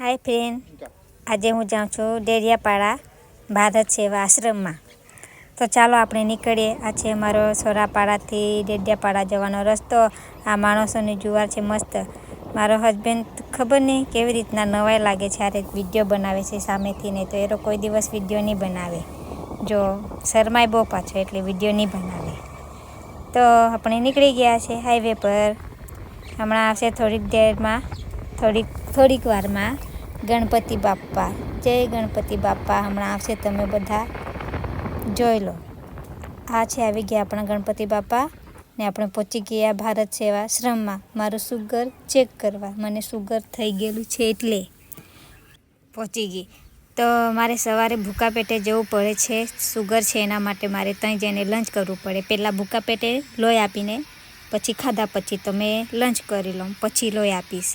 હાય friend. આજે હું જાઉં છું ડેરિયાપાડા ભારત સેવા આશ્રમમાં. તો ચાલો આપણે નીકળીએ. આ છે અમારો સોરાપાડાથી ડેડિયાપાડા જવાનો રસ્તો. આ માણસોની જુવાર છે મસ્ત. મારો હસબન્ડ ખબર નહીં કેવી રીતના નવાઈ લાગે છે. આ વીડિયો બનાવે છે સામેથી નહીં તો એરો કોઈ દિવસ વીડિયો નહીં બનાવે. જો શરમાય બહુ પાછો એટલે વીડિયો નહીં બનાવે. તો આપણે નીકળી ગયા છે હાઈવે પર. હમણાં આવશે થોડીક દેરમાં, થોડીક થોડીક વારમાં. ગણપતિ બાપ્પા. જય ગણપતિ બાપ્પા. હમણાં આવશે તમે બધા. જોઈ લો. આ છે આવી ગયા આપણા ગણપતિ બાપા ને આપણે પહોંચી ગયા ભારત સેવા શ્રમમાં. મારું સુગર ચેક કરવા. મને સુગર થઈ ગયેલું છે એટલે પહોંચી ગઈ. તો મારે સવારે ભૂકા પેટે જવું પડે છે. સુગર છે એના માટે મારે ત્યાં જઈને લંચ કરવું પડે. પહેલાં ભૂકા પેટે લોહી આપીને, પછી ખાધા પછી તમે લંચ કરી લો પછી લોહી આપીશ.